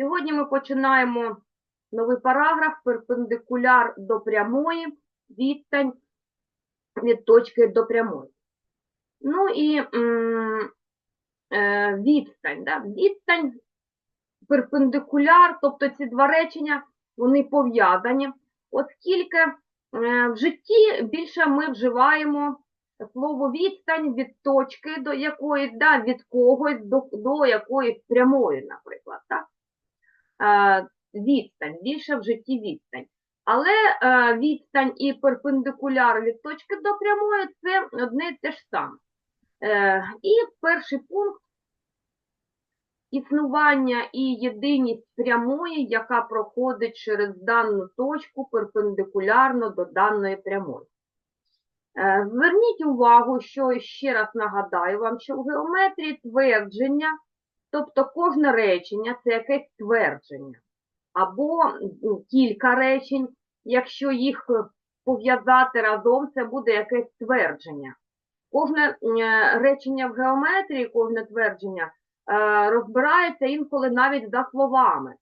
Сьогодні ми починаємо новий параграф перпендикуляр до прямої, відстань від точки до прямої. Ну і е, відстань. Да? Відстань, перпендикуляр, тобто ці два речення, вони пов'язані. Оскільки е, в житті більше ми вживаємо слово відстань від точки до якоїсь, да, від когось до, до якоїсь прямої, наприклад. Так? Е, відстань, більше в житті відстань. Але е, відстань і перпендикуляр від точки до прямої це одне і те ж саме. Е, і перший пункт існування і єдиність прямої, яка проходить через дану точку перпендикулярно до даної прямої. Зверніть увагу, що ще раз нагадаю вам, що в геометрії твердження, тобто кожне речення це якесь твердження, або кілька речень, якщо їх пов'язати разом, це буде якесь твердження. Кожне е, речення в геометрії, кожне твердження е, розбирається інколи навіть за словами.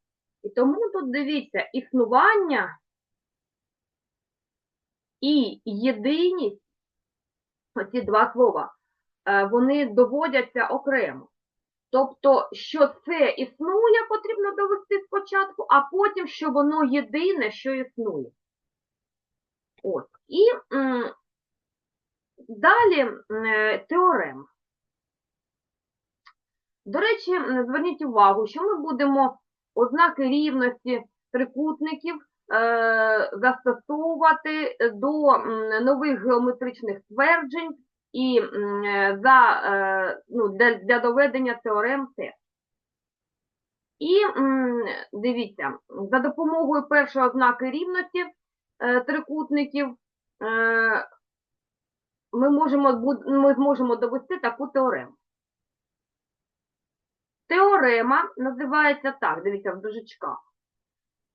І тому тут дивіться, існування і єдиність, оці два слова, е, вони доводяться окремо. Тобто, що це існує, потрібно довести спочатку, а потім, що воно єдине, що існує. От. І м, далі м, теорема. До речі, зверніть увагу, що ми будемо ознаки рівності трикутників е, застосовувати до нових геометричних тверджень і е, за, е, ну, для, для доведення теорем теж. І дивіться, за допомогою першої ознаки рівності е, трикутників ми, можемо, ми зможемо довести таку теорему. Теорема називається так, дивіться, в дужечках.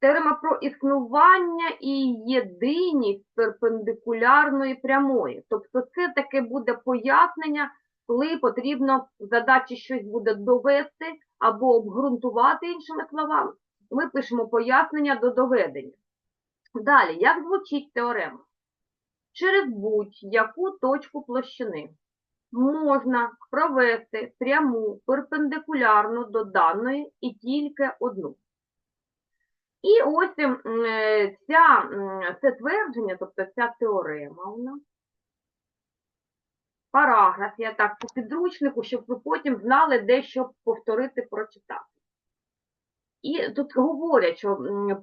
Теорема про існування і єдиність перпендикулярної прямої. Тобто це таке буде пояснення, коли потрібно в задачі щось буде довести або обґрунтувати іншими словами. Ми пишемо пояснення до доведення. Далі, як звучить теорема? Через будь-яку точку площини можна провести пряму перпендикулярну до даної і тільки одну. І ось ем, е, ця, це твердження, тобто ця теорема у нас. Параграф, я так по підручнику, щоб ви потім знали, де що повторити, прочитати. І тут говорять, що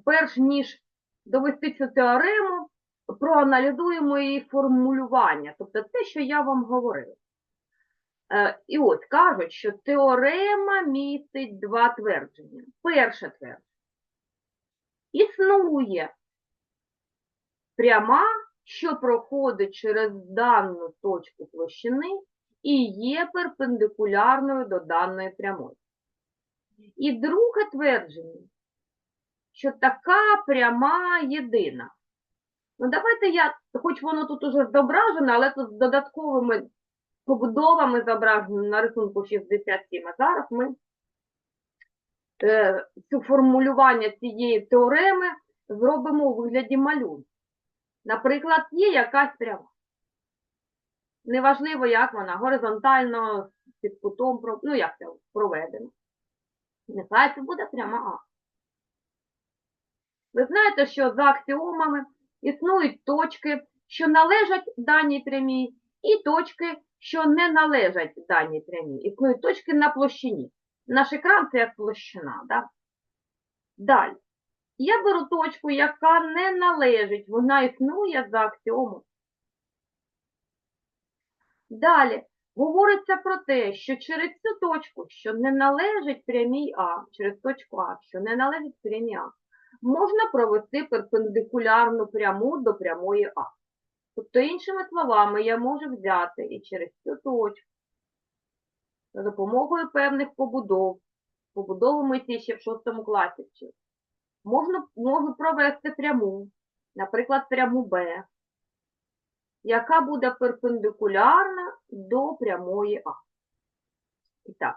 перш ніж довести цю теорему, проаналізуємо її формулювання, тобто те, що я вам говорила. Е, І от кажуть, що теорема містить два твердження. Перше твердження. Існує пряма, що проходить через дану точку площини і є перпендикулярною до даної прямої. І друге твердження, що така пряма єдина. Ну, давайте я, хоч воно тут уже зображено, але тут з додатковими побудовами зображено на рисунку 67. А зараз ми формулювання цієї теореми зробимо у вигляді малюнку. Наприклад, є якась пряма. Неважливо, як вона, горизонтально, під кутом, ну як це проведено. Нехай це буде пряма А. Ви знаєте, що за аксіомами існують точки, що належать даній прямій, і точки, що не належать даній прямій. Існують точки на площині. Наш екран це як площина. Да? Далі. Я беру точку, яка не належить, вона існує за аксіомом. Далі. Говориться про те, що через цю точку, що не належить прямій А, через точку А, що не належить прямій А, можна провести перпендикулярну пряму до прямої А. Тобто, іншими словами, я можу взяти і через цю точку за допомогою певних побудов, побудову ми ці ще в шостому класі вчили, можна, можу провести пряму, наприклад, пряму Б, яка буде перпендикулярна до прямої А. І так,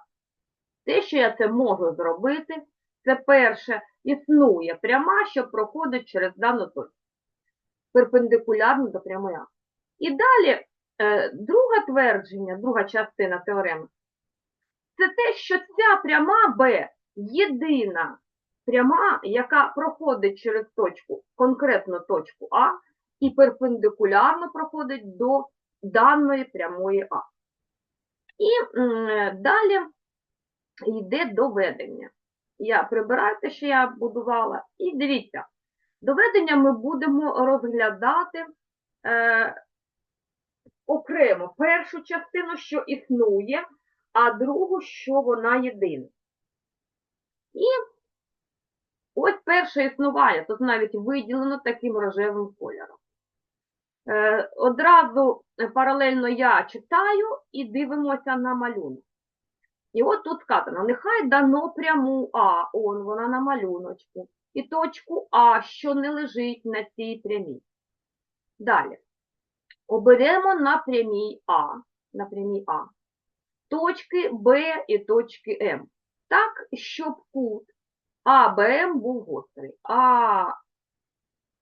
те, що я це можу зробити, Це перше, існує пряма, що проходить через дану точку. Перпендикулярно до прямої А. І далі, е, друге твердження, друга частина теореми, це те, що ця пряма Б єдина пряма, яка проходить через точку, конкретно точку А, і перпендикулярно проходить до даної прямої А. І далі йде доведення. Я прибираю те, що я будувала, і дивіться, доведення ми будемо розглядати е, окремо першу частину, що існує, а другу, що вона єдина. І ось перше існування, тут навіть виділено таким рожевим кольором. Е, одразу паралельно я читаю і дивимося на малюнок. І от тут сказано, нехай дано пряму А, он вона на малюночку, і точку А, що не лежить на цій прямій. Далі. Оберемо на прямій А, на прямій А, точки Б і точки М. Так, щоб кут АБМ був гострий. А,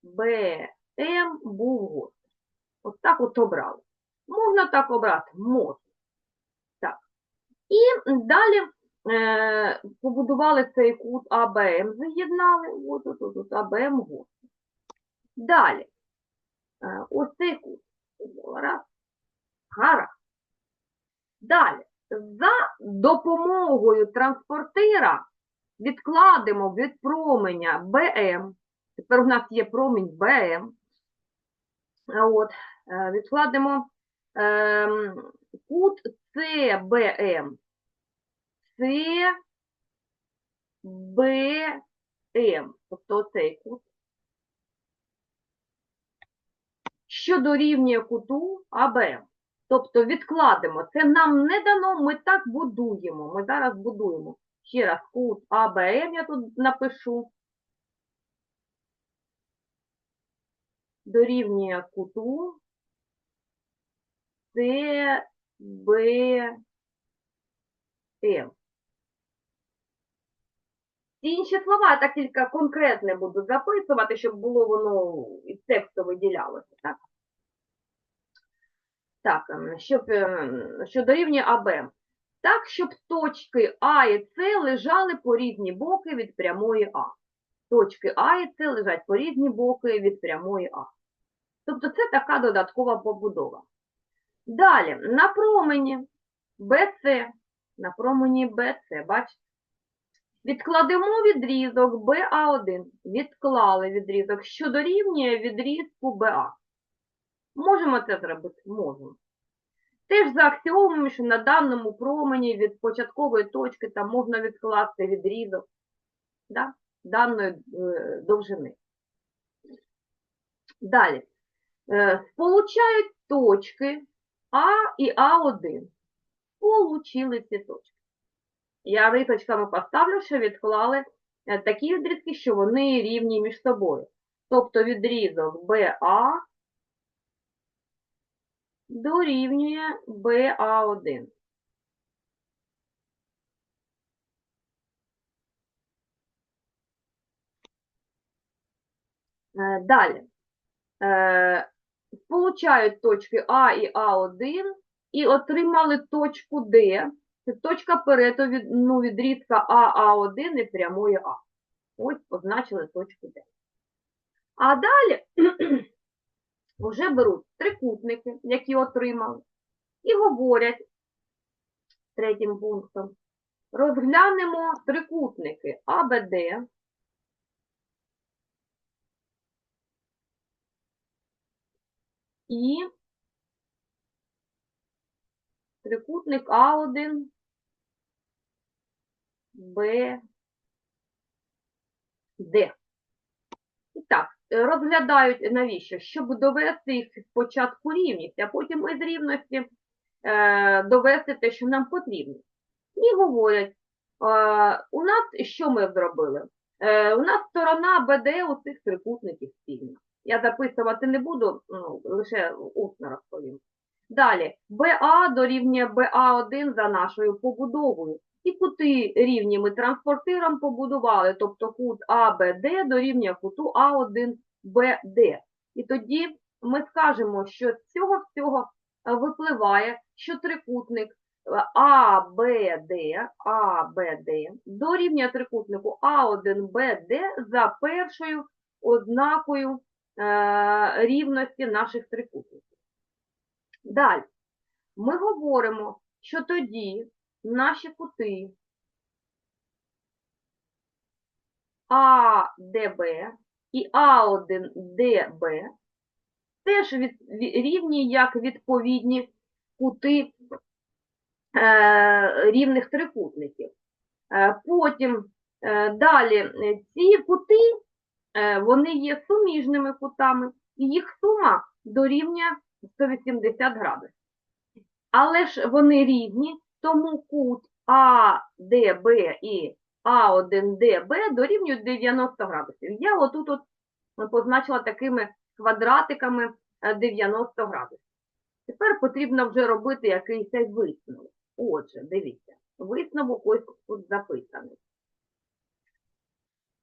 Б, М був гострий. От так от обрали. Можна так обрати? Можна. Так. І далі е, побудували цей кут АБМ, з'єднали. Ось тут, тут, тут АБМ гострий. Далі. Е, ось цей кут. Раз. Гаразд. Далі. За допомогою транспортира відкладемо від променя БМ. Тепер у нас є промінь БМ. От, е, відкладемо ем, кут ЦБМ. ЦБМ. Тобто цей кут. Що дорівнює куту АБМ. Тобто відкладемо. Це нам не дано, ми так будуємо. Ми зараз будуємо. Ще раз, кут АБМ я тут напишу. Дорівнює куту. Ці інші слова так тільки конкретне буду записувати, щоб було воно і тексту виділялося. Так, так ем, щоб, ем, що дорівнює АБ. Так, щоб точки А і С лежали по різні боки від прямої А. Точки А і С лежать по різні боки від прямої А. Тобто це така додаткова побудова. Далі, на промені БЦ, на промені БЦ, бачите? Відкладемо відрізок БА1. Відклали відрізок, що дорівнює відрізку БА. Можемо це зробити? Можемо. Теж за аксіомами, що на даному промені від початкової точки там можна відкласти відрізок да, даної е, довжини. Далі. Е, сполучають точки А і А1. Получили ці точки. Я рисочками поставлю, що відклали е, такі відрізки, що вони рівні між собою. Тобто відрізок БА дорівнює БА1. Е, Далі. Е, Сполучають точки А і А1 і отримали точку Д. Це точка перетину відрізка АА1 і прямої А. Ось позначили точку Д. А далі вже беруть трикутники, які отримали, і говорять третім пунктом. Розглянемо трикутники АБД. І трикутник А1, Б, Д. Розглядають навіщо? Щоб довести їх спочатку рівність, а потім із рівності е, довести те, що нам потрібно. І говорять, е, у нас що ми зробили? Е, у нас сторона БД у цих трикутників спільна. Я записувати не буду, ну, лише усно розповім. Далі, БА дорівнює БА1 за нашою побудовою. І кути рівні ми транспортиром побудували, тобто кут АБД дорівнює куту А1БД. І тоді ми скажемо, що з цього всього е, випливає, що трикутник АБД, АБД дорівнює трикутнику А1БД за першою ознакою е, рівності наших трикутників. Далі, ми говоримо, що тоді наші кути АДБ і А1ДБ теж від, ві- рівні як відповідні кути е, рівних трикутників. Е, потім е, далі е, ці кути е, вони є суміжними кутами, і їх сума дорівнює 180 градусів. Але ж вони рівні, тому кут АДБ і А1ДБ дорівнюють 90 градусів. Я отут от позначила такими квадратиками е, 90 градусів. Тепер потрібно вже робити якийсь висновок. Отже, дивіться, висновок ось тут записаний.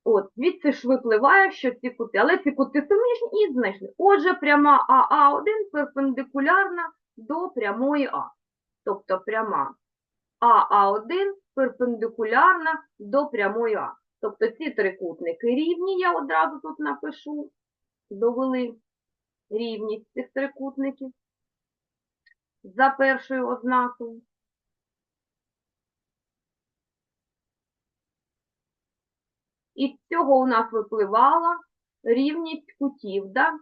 От, звідси ж випливає, що ці кути, але ці кути суміжні і знайшли. Отже, пряма АА1 перпендикулярна до прямої А. Тобто пряма АА1 перпендикулярна до прямої А. Тобто ці трикутники рівні, я одразу тут напишу, довели рівність цих трикутників за першою ознакою. І з цього у нас випливала рівність кутів, да?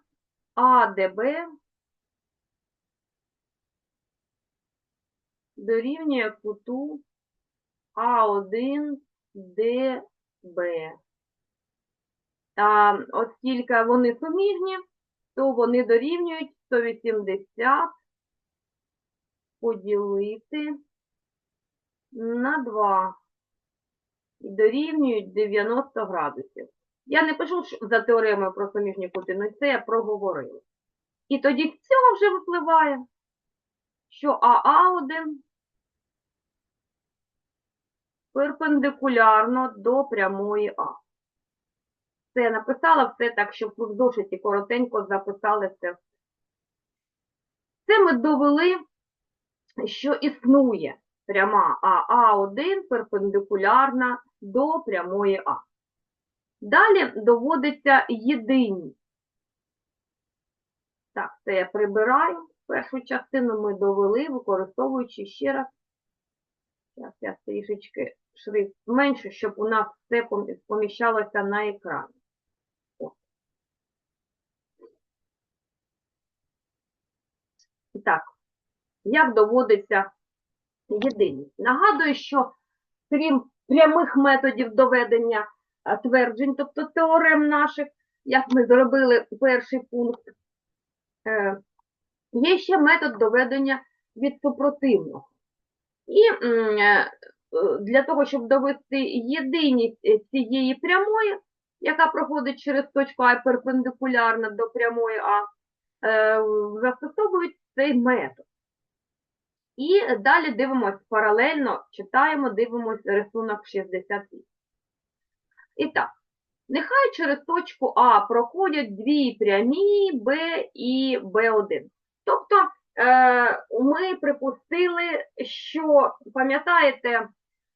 АДБ дорівнює куту А1ДБ. А, оскільки вони суміжні, то вони дорівнюють 180 поділити на 2 і дорівнюють 90 градусів. Я не пишу за теоремою про суміжні кути, але це я проговорила. І тоді з цього вже випливає, що АА1 перпендикулярно до прямої А. Це я написала все так, щоб ви в зошиті коротенько записали це. Це ми довели, що існує пряма АА1 перпендикулярна до прямої А. Далі доводиться єдиність. Так, це я прибираю. Першу частину ми довели, використовуючи ще раз. Зараз я трішечки шрифт зменшу, щоб у нас все поміщалося на екрані. І Так, як доводиться єдиність? Нагадую, що крім прямих методів доведення тверджень, тобто теорем наших, як ми зробили перший пункт, е, є ще метод доведення від супротивного. І е, для того, щоб довести єдиність е, цієї прямої, яка проходить через точку А і перпендикулярна до прямої А, е, застосовують цей метод. І далі дивимося паралельно, читаємо, дивимося рисунок 68. І так, нехай через точку А проходять дві прямі Б і Б1. Тобто е, ми припустили, що, пам'ятаєте,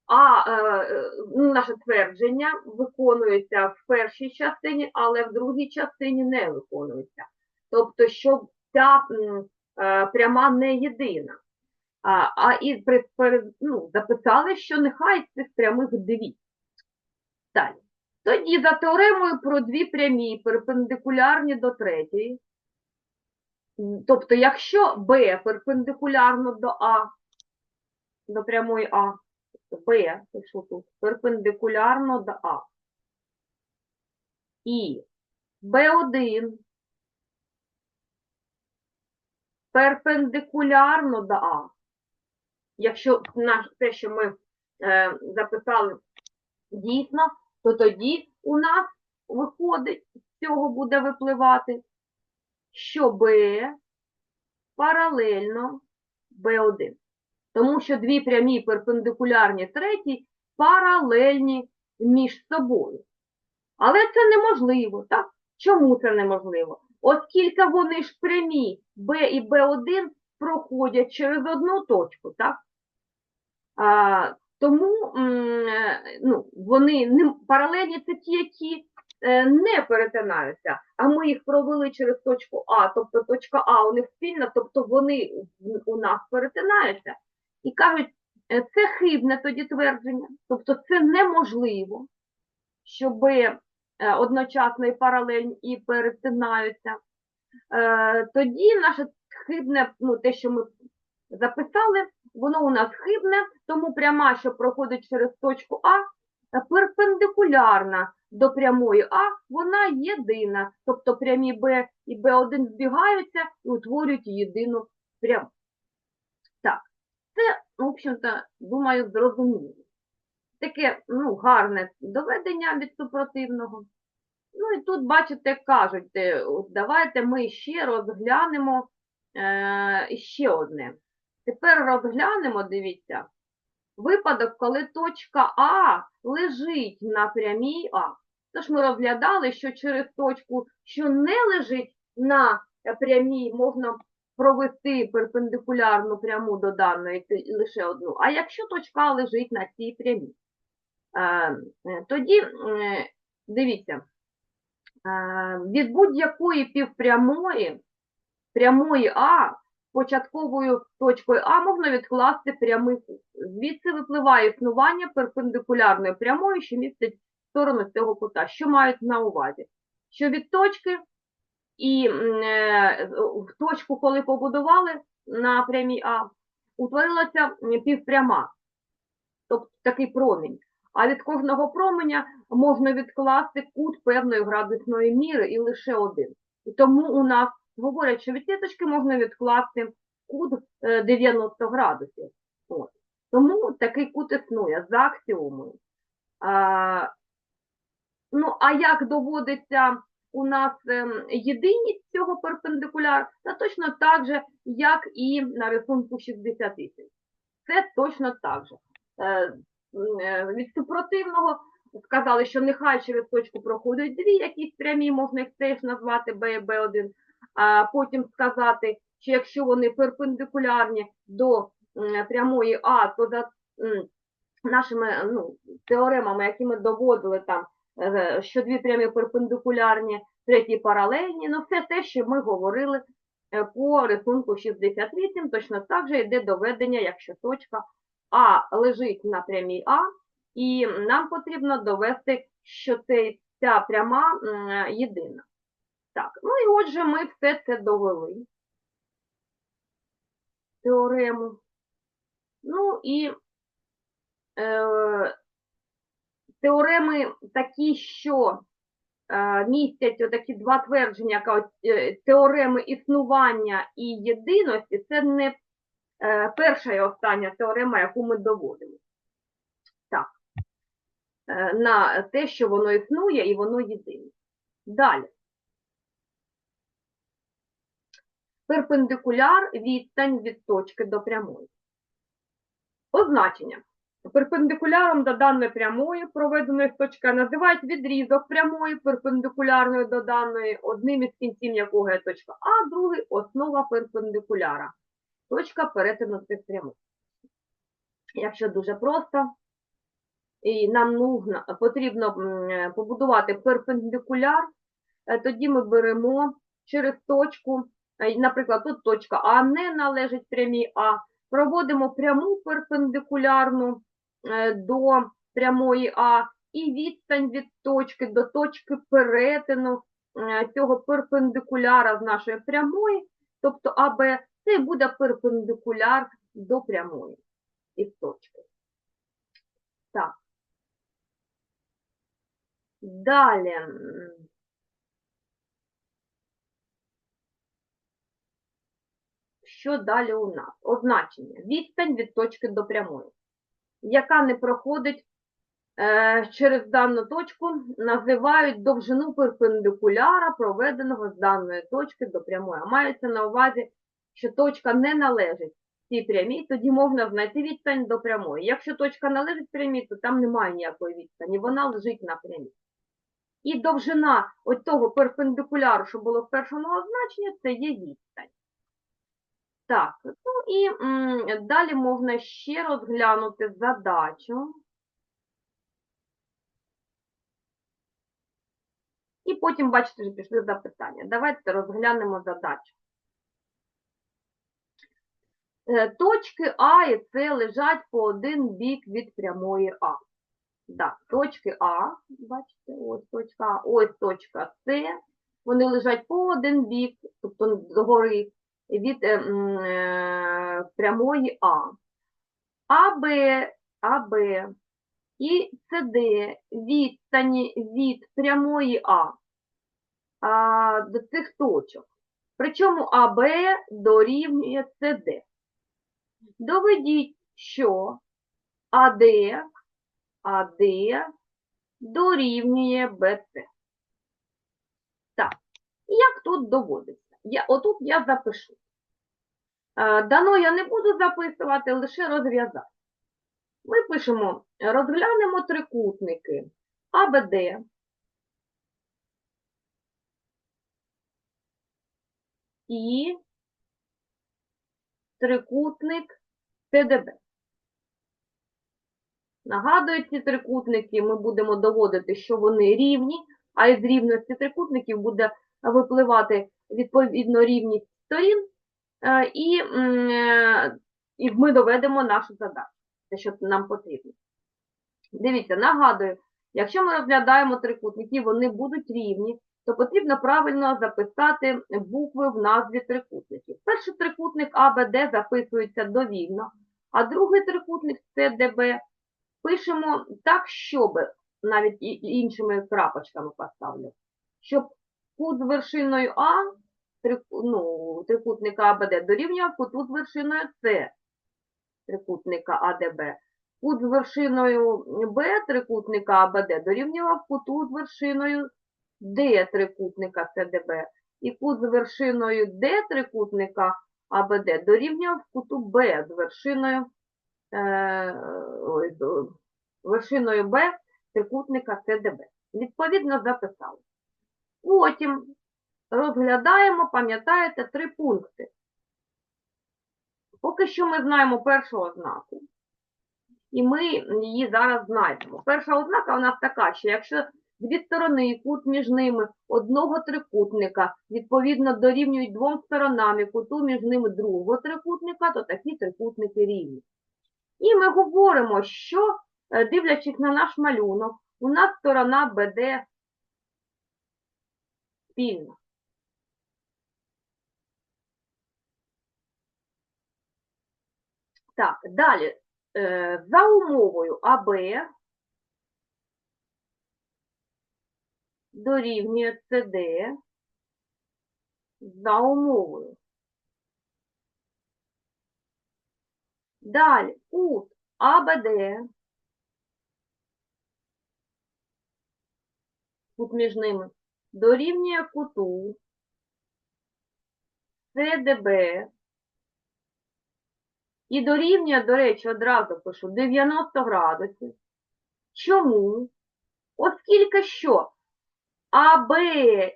а е, ну, наше твердження виконується в першій частині, але в другій частині не виконується. Тобто, що ця е, пряма не єдина. А, а і перед- ну, записали, що нехай цих прямих дві. Далі. Тоді за теоремою про дві прямі перпендикулярні до третьої. Тобто, якщо Б перпендикулярно до А, до прямої А, Б, пишу тут, перпендикулярно до А. І Б1 перпендикулярно до А. Якщо те, що ми е, записали дійсно, то тоді у нас виходить, з цього буде випливати, що Б паралельно Б1. Тому що дві прямі перпендикулярні третій паралельні між собою. Але це неможливо, так? Чому це неможливо? Оскільки вони ж прямі B і B1 проходять через одну точку, так? А, тому ну, вони не, паралельні це ті, які е, не перетинаються, а ми їх провели через точку А, тобто точка А у них спільна, тобто вони у нас перетинаються. І кажуть, е, це хибне тоді твердження, тобто це неможливо, щоб одночасно і паралельні і перетинаються. Е, Тоді наше хибне, ну те, що ми записали, воно у нас хибне, тому пряма, що проходить через точку А, е, перпендикулярна до прямої А, вона єдина. Тобто прямі Б і Б1 збігаються і утворюють єдину пряму. Це, в общем-то, думаю, зрозуміло. Таке ну, гарне доведення від супротивного. Ну і тут, бачите, кажуть, е, давайте ми ще розглянемо е, ще одне. Тепер розглянемо, дивіться, випадок, коли точка А лежить на прямій А. Тож ми розглядали, що через точку, що не лежить на прямій, можна провести перпендикулярну пряму до даної лише одну. А якщо точка лежить на цій прямій, Е, е, тоді е, дивіться, від будь-якої півпрямої, прямої А, початковою точкою А можна відкласти прямий кут. Звідси випливає існування перпендикулярної прямої, що містить сторону цього кута. Що мають на увазі? Що від точки і е, в точку, коли побудували на прямій А, утворилася півпряма, тобто такий промінь. А від кожного променя можна відкласти кут певної градусної міри і лише один. І тому у нас говорять, що від сіточки можна відкласти кут е, 90 градусів. От. Тому такий кут існує за аксіомою. А, ну, а як доводиться у нас ем, єдиність цього перпендикуляра? Та точно так же, як і на рисунку 68. Це точно так же. Е, е, від супротивного сказали, що нехай через точку проходять дві якісь прямі, можна їх теж назвати B і B1, а потім сказати, що якщо вони перпендикулярні до прямої А, то за нашими ну, теоремами, які ми доводили там, що дві прямі перпендикулярні, треті паралельні, ну все те, що ми говорили е, по рисунку 68, точно так же йде доведення, якщо точка а лежить на прямій А, і нам потрібно довести, що ця пряма єдина. Так, ну і отже, ми все це довели. Теорему. Ну і е, теореми такі, що е, містять отакі два твердження, е, теореми існування і єдиності, це не Е, перша і остання теорема, яку ми доводимо. Так, на те, що воно існує і воно єдине. Далі. Перпендикуляр відстань від точки до прямої. Означення. Перпендикуляром до даної прямої, проведеної з точки, називають відрізок прямої, перпендикулярної до даної, одним із кінців якого є точка А, другий основа перпендикуляра точка перетину цих прямих. Якщо дуже просто, і нам нужно, потрібно побудувати перпендикуляр, е, тоді ми беремо через точку, е, наприклад, тут точка А не належить прямій А, проводимо пряму перпендикулярну до прямої А, і відстань від точки до точки перетину е, цього перпендикуляра з нашої прямої, тобто АБ, це буде перпендикуляр до прямої із точки. Так. Далі. Що далі у нас? Означення. Відстань від точки до прямої, яка не проходить е, через дану точку, називають довжину перпендикуляра, проведеного з даної точки до прямої. А мається на увазі що точка не належить цій прямій, тоді можна знайти відстань до прямої. Якщо точка належить прямій, то там немає ніякої відстані, вона лежить на прямій. І довжина от того перпендикуляру, що було в першому означенні, це є відстань. Так, ну і м, далі можна ще розглянути задачу. І потім, бачите, вже пішли запитання. Давайте розглянемо задачу. Е, Точки А і С лежать по один бік від прямої А. Так, точки А, бачите, ось точка А, ось точка С. Вони лежать по один бік, тобто згори, від е, е, прямої А. АБ, АБ і СД відстані від прямої А, а до цих точок. Причому АБ дорівнює СД. Доведіть, що АД, АД дорівнює БЦ. Так, як тут доводиться? Я, отут я запишу. Дано я не буду записувати, лише розв'язати. Ми пишемо, розглянемо трикутники АБД, і трикутник ТДБ. Нагадую, ці трикутники ми будемо доводити, що вони рівні, а із рівності трикутників буде випливати відповідно рівність сторін, е, і, е, і ми доведемо нашу задачу, те, що нам потрібно. Дивіться, нагадую, якщо ми розглядаємо трикутники, вони будуть рівні, то потрібно правильно записати букви в назві трикутників. Перший трикутник АБД записується довільно, а другий трикутник СДБ пишемо так, щоб, навіть іншими крапочками поставлю, щоб кут з вершиною А, ну, трикутника АБД дорівнював куту з вершиною С трикутника АДБ. Кут з вершиною Б трикутника АБД дорівнював куту з вершиною Д трикутника СДБ. І кут з вершиною Д трикутника АБД дорівнював куту Б з вершиною, е, ой, вершиною Б трикутника СДБ. Відповідно записали. Потім розглядаємо, пам'ятаєте, три пункти. Поки що ми знаємо першу ознаку, і ми її зараз знайдемо. Перша ознака у нас така, що якщо дві сторони і кут між ними одного трикутника відповідно дорівнюють двом сторонам і куту між ними другого трикутника, то такі трикутники рівні. І ми говоримо, що, е, дивлячись на наш малюнок, у нас сторона БД спільна. Так, далі. Е, За умовою АБ дорівнює СД за умовою. Далі кут АБД, кут між ними, дорівнює куту СДБ і дорівнює, до речі, одразу пишу 90 градусів. Чому? Оскільки що АБ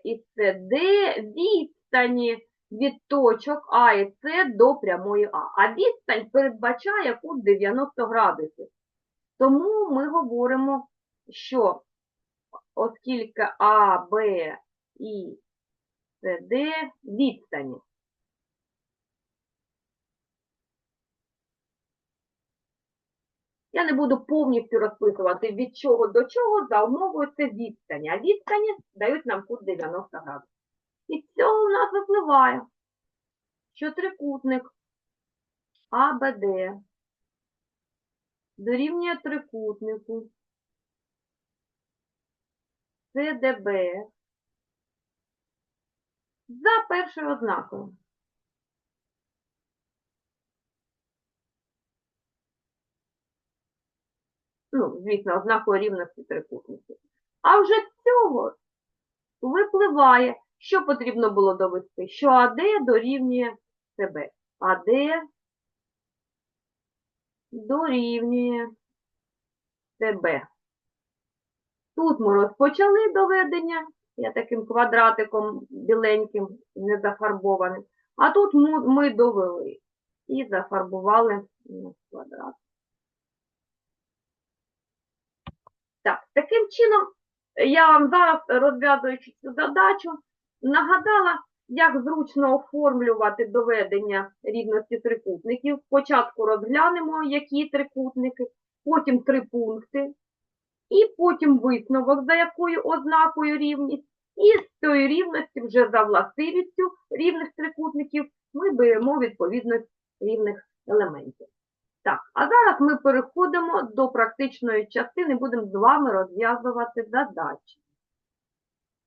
і СД відстані від точок А і С до прямої А. А відстань передбачає кут 90 градусів. Тому ми говоримо, що оскільки А, Б і СД відстані. Я не буду повністю розписувати від чого до чого, за умовою це відстані. А відстані дають нам кут 90 градусів. І з цього у нас випливає, що трикутник АБД дорівнює трикутнику СДБ за першою ознакою. ну, звісно, ознакою рівності трикутників. А вже цього випливає, що потрібно було довести, що АД дорівнює СБ. АД дорівнює ТБ. Тут ми розпочали доведення, я таким квадратиком біленьким, не зафарбованим, а тут ми, довели і зафарбували квадрат. Так, таким чином, я вам зараз, розв'язуючи цю задачу, нагадала, як зручно оформлювати доведення рівності трикутників. Спочатку розглянемо, які трикутники, потім три пункти, і потім висновок, за якою ознакою рівність. І з цієї рівності, вже за властивістю рівних трикутників, ми беремо відповідність рівних елементів. Так, а зараз ми переходимо до практичної частини, будемо з вами розв'язувати задачі.